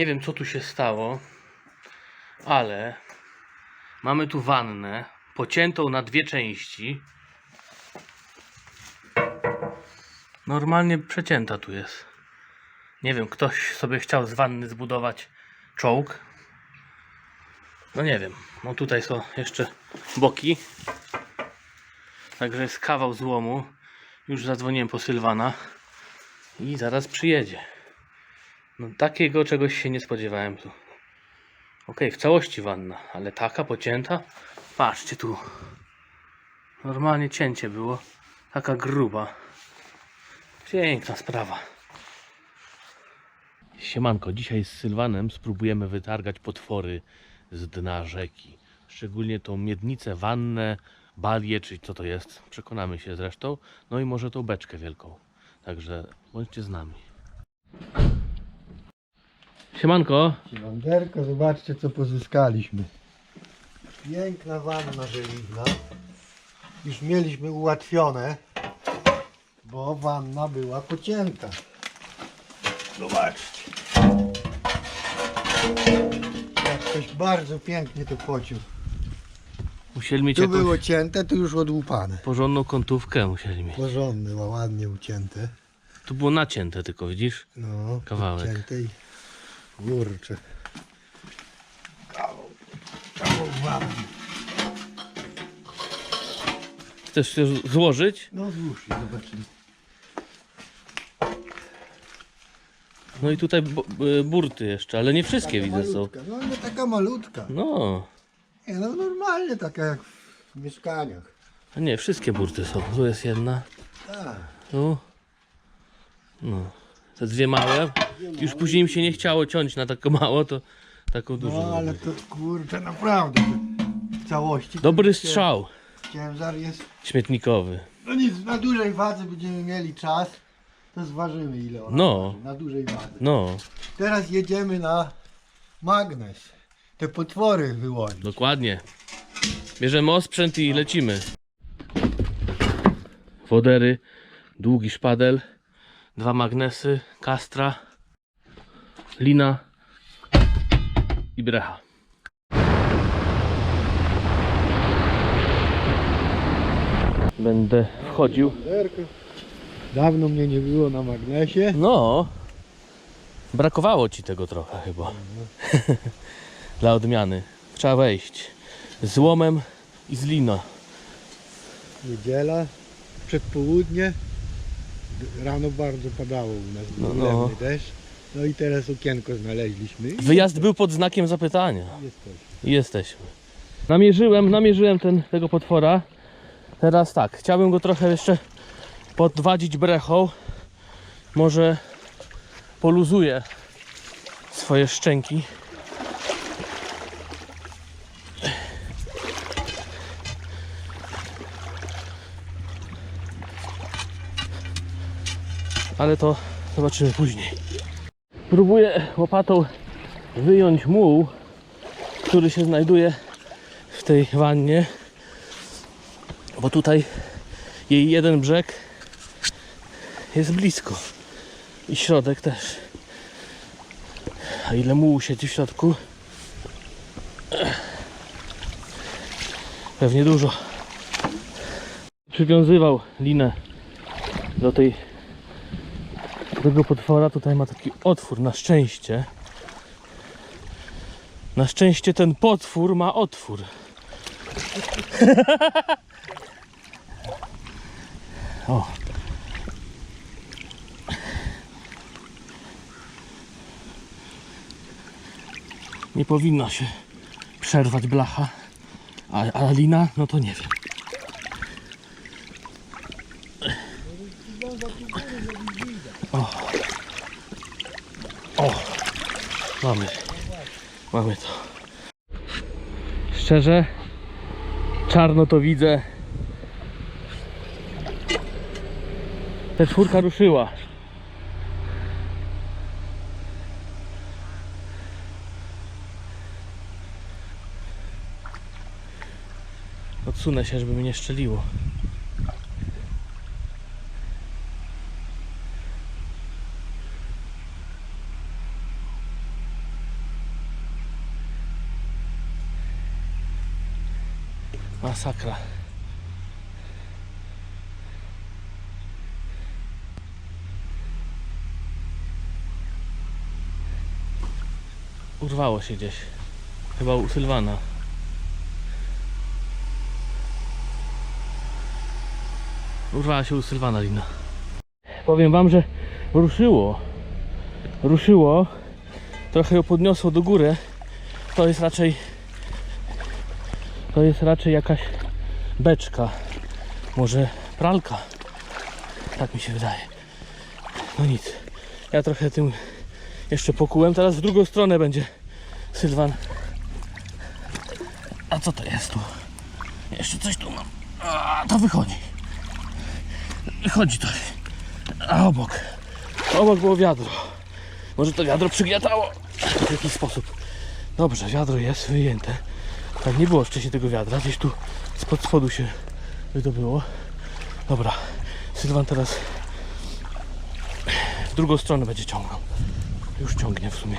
Nie wiem co tu się stało, ale mamy tu wannę pociętą na dwie części. Normalnie przecięta tu jest. Nie wiem, ktoś sobie chciał z wanny zbudować czołg. No nie wiem. No tutaj są jeszcze boki. Także jest kawał złomu. Już zadzwoniłem po Sylwana i zaraz przyjedzie. No takiego czegoś się nie spodziewałem tu. Okej, w całości wanna, ale taka pocięta. Patrzcie tu. Normalnie cięcie było. Taka gruba. Piękna sprawa. Siemanko, dzisiaj z Sylwanem spróbujemy wytargać potwory z dna rzeki. Szczególnie tą miednicę, wannę, balię, czy co to jest. Przekonamy się zresztą. No i może tą beczkę wielką. Także bądźcie z nami. Siemanko. Wanderko, zobaczcie co pozyskaliśmy. Piękna wanna żeliwna. Już mieliśmy ułatwione, bo wanna była pocięta. Zobaczcie. Jak ktoś bardzo pięknie to pociął. Musieli mieć Tu jakąś było cięte, tu już odłupane. porządną kątówkę. Musieli mieć. Porządne, ła- ładnie ucięte. Tu było nacięte tylko, widzisz? No, Kawałek. Ucięte i kurczę. Kawał, kawał wanny. Chcesz się złożyć? No złóż je, zobaczymy. No i tutaj bu- burty jeszcze, ale nie wszystkie Taka widzę są. malutka, No nie taka malutka. No, Nie, no normalnie taka jak w mieszkaniach. a nie, wszystkie burty są. Tu jest jedna, Tak. tu. No, te dwie małe. Już później mi się nie chciało ciąć na taką mało, to taką dużą. No ale to kurczę naprawdę w całości. Dobry strzał Ciężar jest. śmietnikowy. No nic, na dużej wadze będziemy mieli czas. To zważymy ile ona No. waży, Na dużej wadze. No, Teraz jedziemy na magnes. Te potwory wyłonić. dokładnie. Bierzemy osprzęt i lecimy. Wodery, długi szpadel, dwa magnesy, kastra, lina i brecha. Będę wchodził. Dawno mnie nie było na magnesie. No, brakowało ci tego trochę chyba. Dla odmiany. Trzeba wejść z łomem i z lina. Niedziela, przedpołudnie. Rano bardzo padało u nas, No, no. deszcz. No i teraz okienko znaleźliśmy. I Wyjazd był pod znakiem zapytania. jesteśmy. Jesteśmy. Namierzyłem, namierzyłem ten, tego potwora. Teraz tak, chciałbym go trochę jeszcze podwadzić brechą. Może poluzuję swoje szczęki. Ale to zobaczymy później. Próbuję łopatą wyjąć muł, który się znajduje w tej wannie, bo tutaj jej jeden brzeg jest blisko i środek też. A ile mułu siedzi w środku? Pewnie dużo. Przywiązywał linę do tej tego potwora. Tutaj ma taki otwór na szczęście. Na szczęście ten potwór ma otwór. o. Nie powinna się przerwać blacha. A, a lina? No to nie wiem. O. O. Mamy. Mamy to. Szczerze, czarno to widzę. Ta czwórka ruszyła. Odsunę się, żeby mnie nie szczeliło. Masakra. Urwało się gdzieś. Chyba u Sylwana. Urwała się u Sylwana lina. Powiem wam, że ruszyło. Ruszyło. Trochę ją podniosło do góry. To jest raczej to jest raczej jakaś beczka. Może pralka. Tak mi się wydaje. No nic. Ja trochę tym jeszcze pokułem. Teraz w drugą stronę będzie Sylwan. A co to jest tu? Jeszcze coś tu mam. A, to wychodzi. Wychodzi to. A obok. Obok było wiadro. Może to wiadro przygniatało w jakiś sposób. Dobrze, wiadro jest wyjęte. Tak nie było wcześniej tego wiadra. Gdzieś tu spod spodu się wydobyło. Dobra. Sylwan teraz w drugą stronę będzie ciągnął. Już ciągnie w sumie.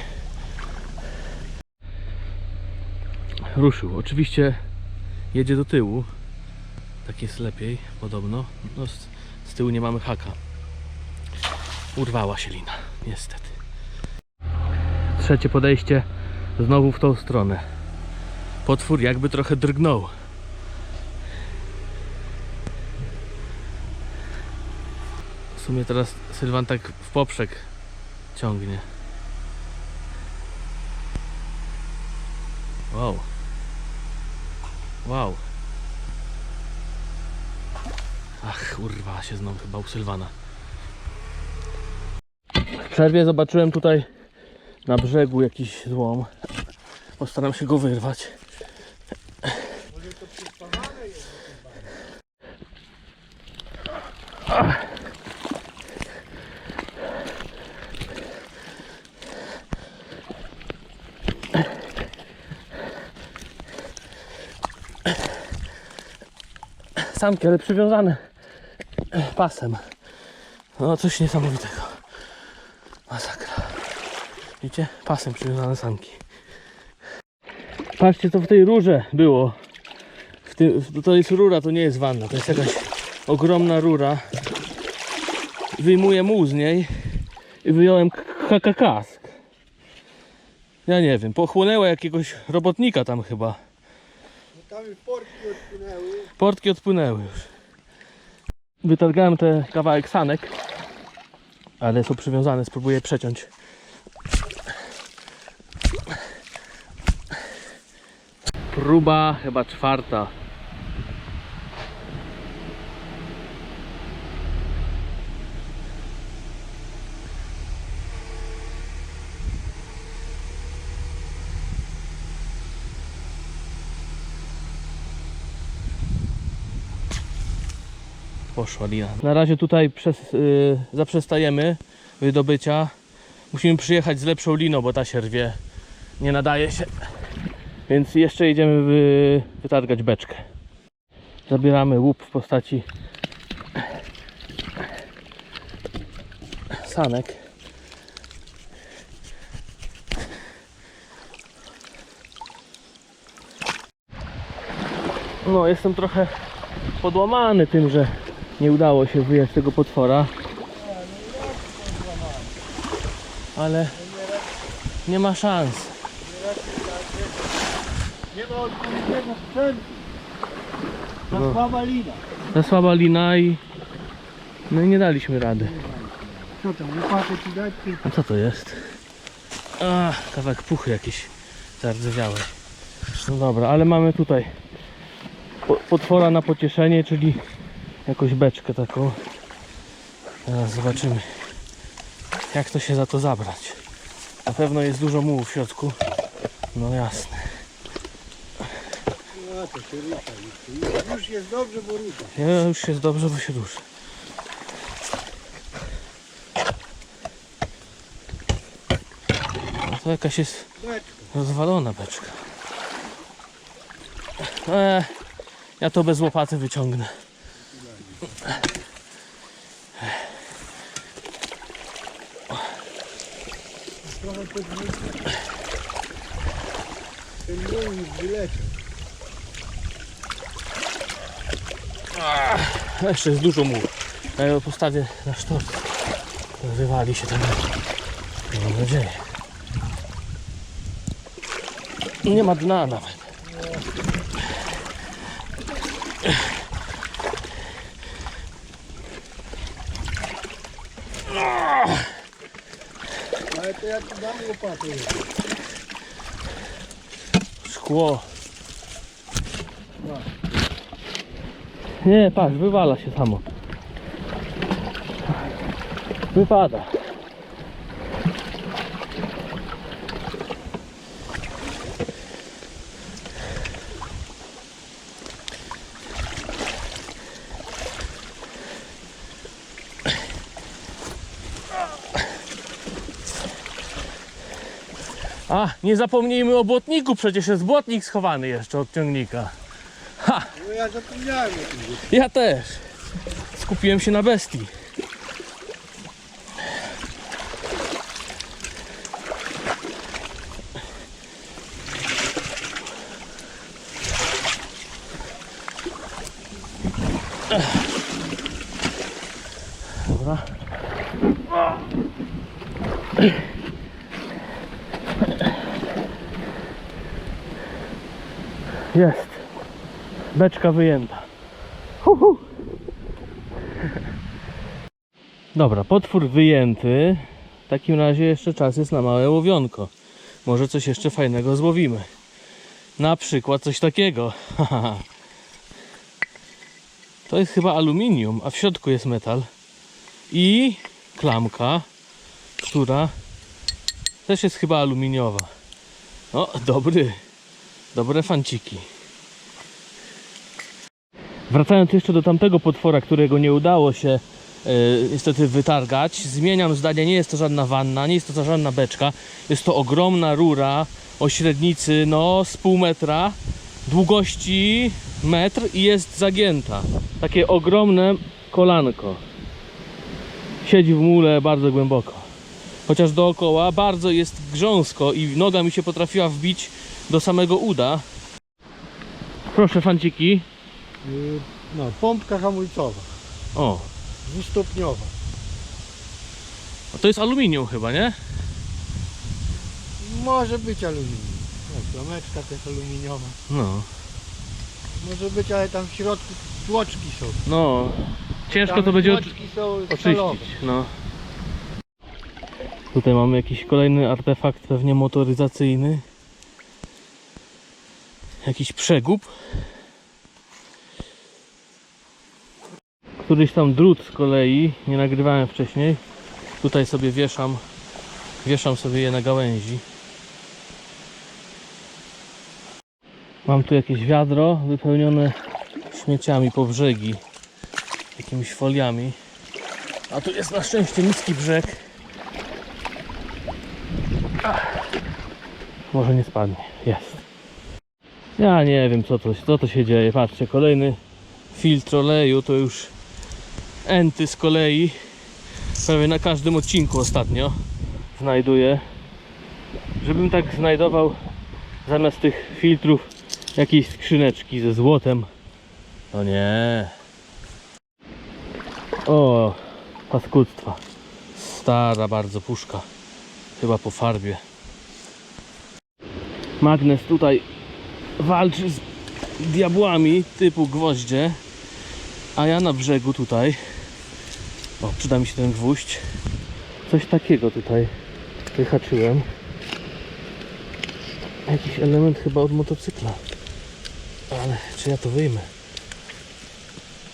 Ruszył. Oczywiście jedzie do tyłu. Tak jest lepiej, podobno. No, z, z tyłu nie mamy haka. Urwała się lina, niestety. Trzecie podejście znowu w tą stronę. Potwór jakby trochę drgnął. W sumie teraz Sylwan tak w poprzek ciągnie. Wow. Wow. Ach, urwała się znowu chyba u Sylwana. W przerwie zobaczyłem tutaj na brzegu jakiś złom. Postaram się go wyrwać. Samki, ale przywiązane pasem. No coś niesamowitego. Masakra. Widzicie? Pasem przywiązane samki. Patrzcie co w tej rurze było. Tym, to jest rura, to nie jest wanna. To jest jakaś ogromna rura. Wyjmuję muł z niej i wyjąłem kask. Ja nie wiem, pochłonęła jakiegoś robotnika tam chyba. Tam już portki odpłynęły. Portki odpłynęły już. Wytargałem te kawałek sanek, ale są przywiązane, spróbuję przeciąć. Próba chyba czwarta. Poszła lina. Na razie tutaj przez, yy, zaprzestajemy wydobycia. Musimy przyjechać z lepszą liną, bo ta się rwie. Nie nadaje się. Więc jeszcze jedziemy wy, wytargać beczkę. Zabieramy łup w postaci sanek. No, jestem trochę podłamany tym, że nie udało się wyjść tego potwora. Ale nie ma szans. Nie ma odpowiedniego sprzętu. No. słaba lina. Za słaba lina i no i nie daliśmy rady. Co tam, łopatę ci dać? Czy... A co to jest? A, kawałek puchy jakiś zardzewiały. No dobra, ale mamy tutaj po- potwora na pocieszenie, czyli jakąś beczkę taką. Teraz zobaczymy, jak to się za to zabrać. Na pewno jest dużo mułu w środku. No jasne. No to się rusza już. Jest dobrze, bo rusza. Ja już jest dobrze, bo się ruszy. No to jakaś jest rozwalona beczka. Eee, ja to bez łopaty wyciągnę. Trochę podniesie. Ten już wyleciał. Jeszcze jest dużo muł. Ja ją postawię na sztorc. Wywali się tam. Mam nadzieję. Nie ma dna nawet. Ale to ja tu dam łopatę. Szkło. Nie, patrz, wywala się samo. Wypada. A, nie zapomnijmy o błotniku, przecież jest błotnik schowany jeszcze od ciągnika. No ja zapomniałem o tym. Ja też. Skupiłem się na bestii. Dobra. Jest. Beczka wyjęta. Hu, hu. Dobra, potwór wyjęty. W takim razie jeszcze czas jest na małe łowionko. Może coś jeszcze fajnego złowimy. Na przykład coś takiego. To jest chyba aluminium, a w środku jest metal. I klamka, która też jest chyba aluminiowa. O, dobry. Dobre fanciki. Wracając jeszcze do tamtego potwora, którego nie udało się e, niestety wytargać, zmieniam zdanie, nie jest to żadna wanna, nie jest to żadna beczka, jest to ogromna rura o średnicy no z pół metra, długości metr i jest zagięta. Takie ogromne kolanko. Siedzi w mule bardzo głęboko. Chociaż dookoła bardzo jest grząsko i noga mi się potrafiła wbić do samego uda. Proszę fanciki. Y, No, pompka hamulcowa. O, Dwustopniowa. a to jest aluminium chyba, nie? Może być aluminium. No, klameczka też aluminiowa. No, Może być, ale tam w środku tłoczki są. no. Ciężko Tam to będzie tłoczki są stalowe. oczyścić, no. Tutaj mamy jakiś kolejny artefakt, pewnie motoryzacyjny. Jakiś przegub. Któryś tam drut z kolei, nie nagrywałem wcześniej. Tutaj sobie wieszam, wieszam sobie je na gałęzi. Mam tu jakieś wiadro wypełnione śmieciami po brzegi, jakimiś foliami. A tu jest na szczęście niski brzeg. Ach. Może nie spadnie. Jest. Ja nie wiem co to, co to się dzieje. Patrzcie, kolejny filtr oleju to już enty z kolei. Prawie na każdym odcinku ostatnio znajduję. Żebym tak znajdował zamiast tych filtrów jakieś skrzyneczki ze złotem. O nie. O, paskudztwa. Stara bardzo puszka. Chyba po farbie. Magnes tutaj walczy z diabłami typu gwoździe. A ja na brzegu tutaj. O, przyda mi się ten gwóźdź. Coś takiego tutaj wyhaczyłem. Jakiś element chyba od motocykla. Ale czy ja to wyjmę?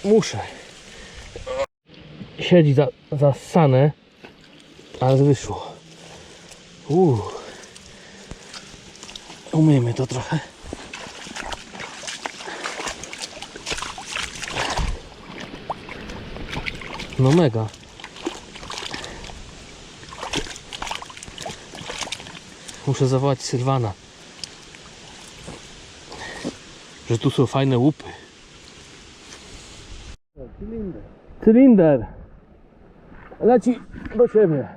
Muszę. Siedzi za, zasane, ale wyszło. Uuu. Umyjmy to trochę. No mega. Muszę zawołać Sylwana. Że tu są fajne łupy. Cylinder. Cylinder. Leci do ciebie.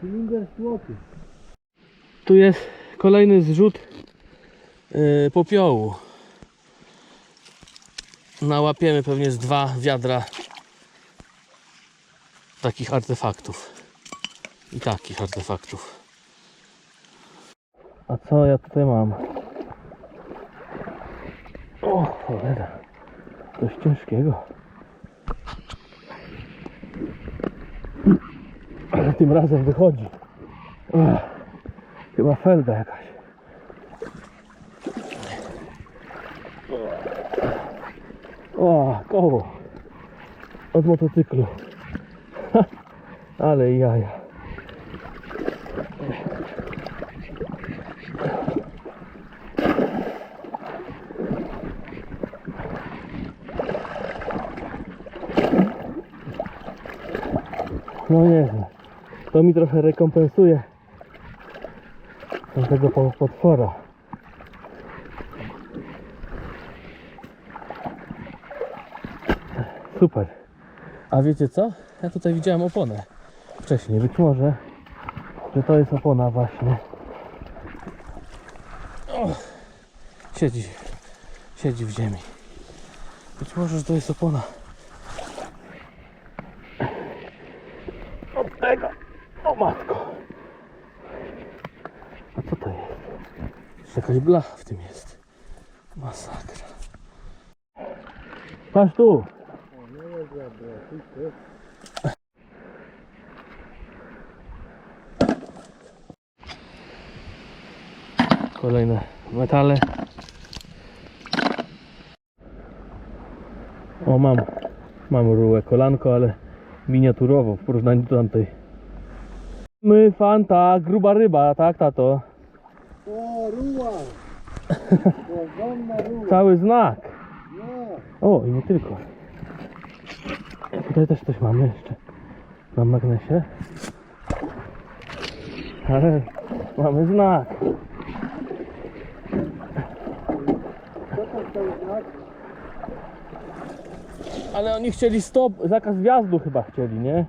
Cylinder złoty. Tu jest kolejny zrzut yy, popiołu. nałapiemy pewnie z dwa wiadra takich artefaktów. I takich artefaktów. A co ja tutaj mam? O, cholera. Coś ciężkiego. Ale tym razem wychodzi. Ech, chyba felga jakaś. O, koło. Od motocyklu. Ale jaja. No nie To mi trochę rekompensuje tego po- potwora. Super. A wiecie co? Ja tutaj widziałem oponę wcześniej. Być może, że to jest opona właśnie. O, siedzi. Siedzi w ziemi. Być może, że to jest opona. Od tego. O matko. A co to jest? Jakaś blacha w tym jest. Masakra. Patrz tu. Kolejne metale. O, mam. Mam rurę kolanko, ale miniaturowo w porównaniu do tamtej. My, fanta, gruba ryba, tak, tato? O, ruła! Cały znak. O, i nie tylko. Tutaj też coś mamy jeszcze. Na magnesie. Ale mamy znak. co to jest znak? Ale oni chcieli stop, zakaz wjazdu chyba chcieli, nie?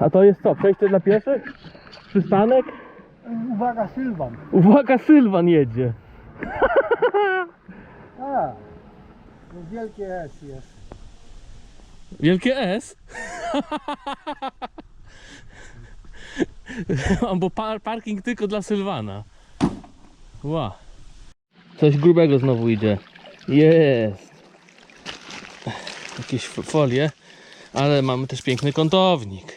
A to jest co? Przejście dla pieszych? Przystanek? Uwaga, Sylwan! Uwaga, Sylwan jedzie. A, no wielkie S jest. Wielkie S? Bo par parking tylko dla Sylwana. Ła. Coś grubego znowu idzie. Jest. Jakieś folie. Ale mamy też piękny kątownik.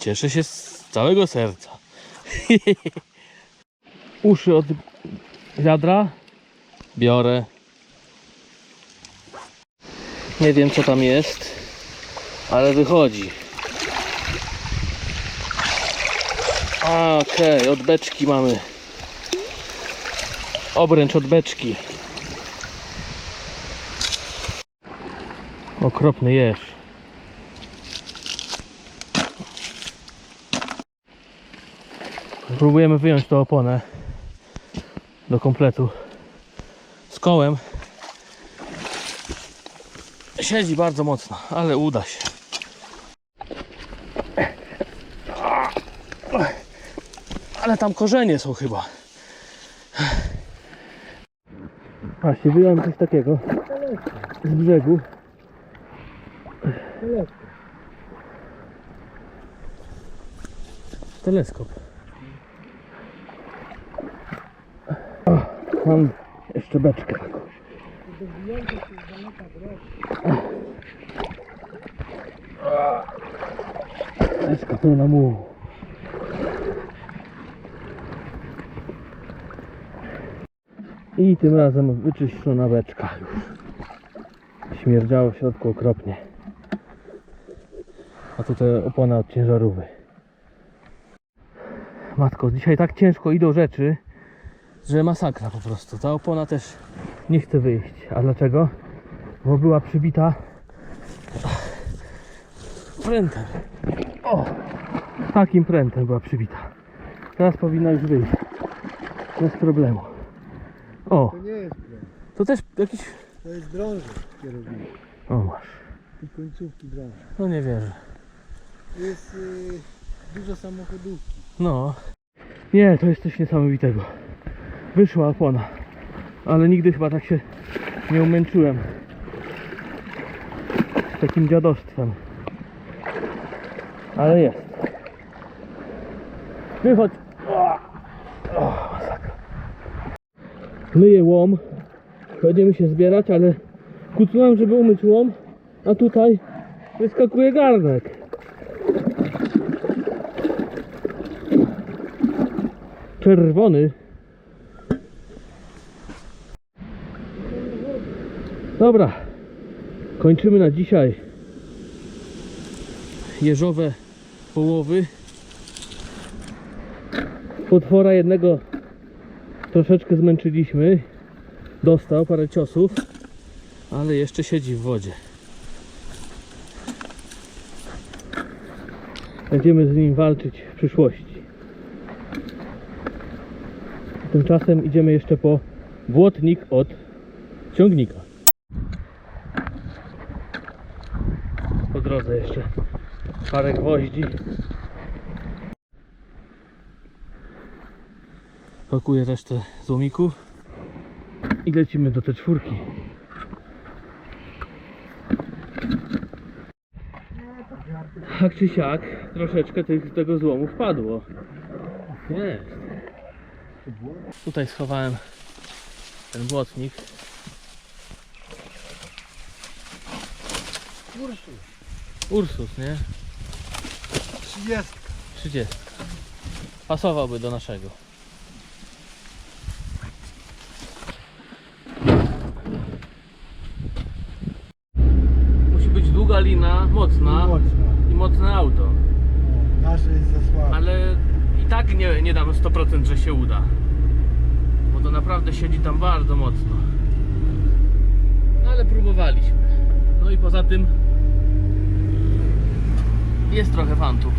Cieszę się z całego serca. Uszy od wiadra. Biorę. Nie wiem co tam jest, ale wychodzi. Okej, od beczki mamy. Obręcz od beczki. Okropny jeż. Próbujemy wyjąć tą oponę do kompletu z kołem. Siedzi bardzo mocno, ale uda się. Ale tam korzenie są chyba. Właśnie wyjąłem coś takiego z brzegu. Teleskop. O, mam jeszcze beczkę taką. Beczka pełna mułu. I tym razem wyczyszczona beczka już. Śmierdziało w środku okropnie. A tutaj opona od ciężarówki. Matko, dzisiaj tak ciężko idą rzeczy, że masakra po prostu. Ta opona też nie chce wyjść. A dlaczego? Bo była przybita prętem. O! Takim prętem była przybita. Teraz powinna już wyjść. Bez problemu. O! To nie jest prąd, To też jakiś... to jest drążek kierowniczy. O masz. I końcówki drążek. No nie wierzę. Jest y, dużo samochodówki. No. Nie, to jest coś niesamowitego. Wyszła opona. Ale nigdy chyba tak się nie umęczyłem. Z takim dziadostwem. Ale jest. Wychodź. O, o, masakra. Myję łom. Będziemy się zbierać, ale kucnąłem, żeby umyć łom, a tutaj wyskakuje garnek. Czerwony. Dobra. Kończymy na dzisiaj jeżowe połowy. Potwora jednego troszeczkę zmęczyliśmy. Dostał parę ciosów, ale jeszcze siedzi w wodzie. Będziemy z nim walczyć w przyszłości. Tymczasem idziemy jeszcze po błotnik od ciągnika. Po drodze jeszcze parę gwoździ. Pakuję resztę złomików i lecimy do te czwórki. Tak czy siak, troszeczkę tych, tego złomu wpadło. Jest. Tutaj schowałem ten błotnik. Ursus. Ursus, nie? 30. 30. Pasowałby do naszego. Musi być długa lina, mocna Mocno. i mocne auto. O, Nasze jest za słabe. Ale i tak nie, nie damy 100%, że się uda. Bo to naprawdę siedzi tam bardzo mocno. No ale próbowaliśmy. No i poza tym jest trochę fantów.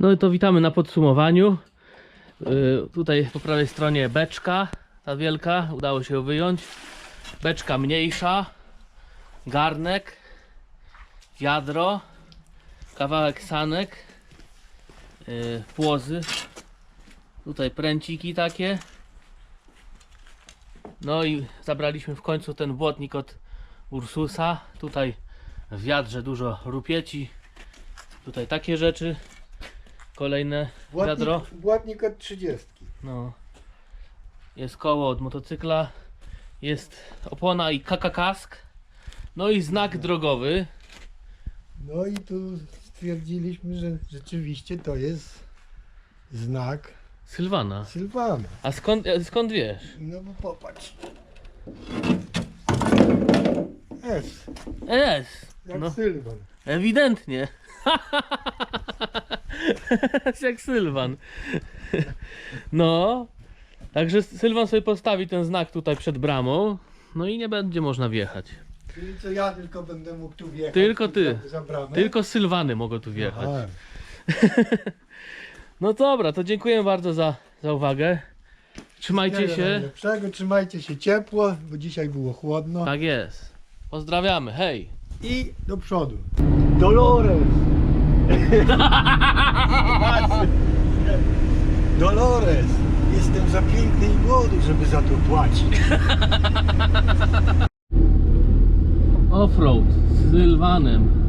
No i to witamy na podsumowaniu. Yy, tutaj po prawej stronie beczka, ta wielka, udało się ją wyjąć. Beczka mniejsza, garnek, wiadro, kawałek sanek, yy, płozy, tutaj pręciki takie. No i zabraliśmy w końcu ten błotnik od Ursusa. Tutaj w wiadrze dużo rupieci. Tutaj takie rzeczy. Kolejne wiadro. Błotnik, błotnik od 30. No. Jest koło od motocykla. Jest opona i kakakask. No i znak drogowy. No i tu stwierdziliśmy, że rzeczywiście to jest znak Sylwana. Sylwana. A skąd, e, skąd wiesz? No bo popatrz. S, S. jak No, Sylwan. ewidentnie. Jest jak Sylwan. No. Także Sylwan sobie postawi ten znak tutaj przed bramą. No i nie będzie można wjechać. Czyli ja tylko będę mógł tu wjechać. Tylko ty. Za, za bramę? Tylko Sylwany mogą tu wjechać. Aha. No dobra, to dziękuję bardzo za, za uwagę. Trzymajcie Wszystkiego się. najlepszego, Trzymajcie się ciepło, bo dzisiaj było chłodno. Tak jest. Pozdrawiamy. Hej. I do przodu. Dolores! Dolores! Jestem za piękny i młody, żeby za to płacić. Offroad z Sylwanem.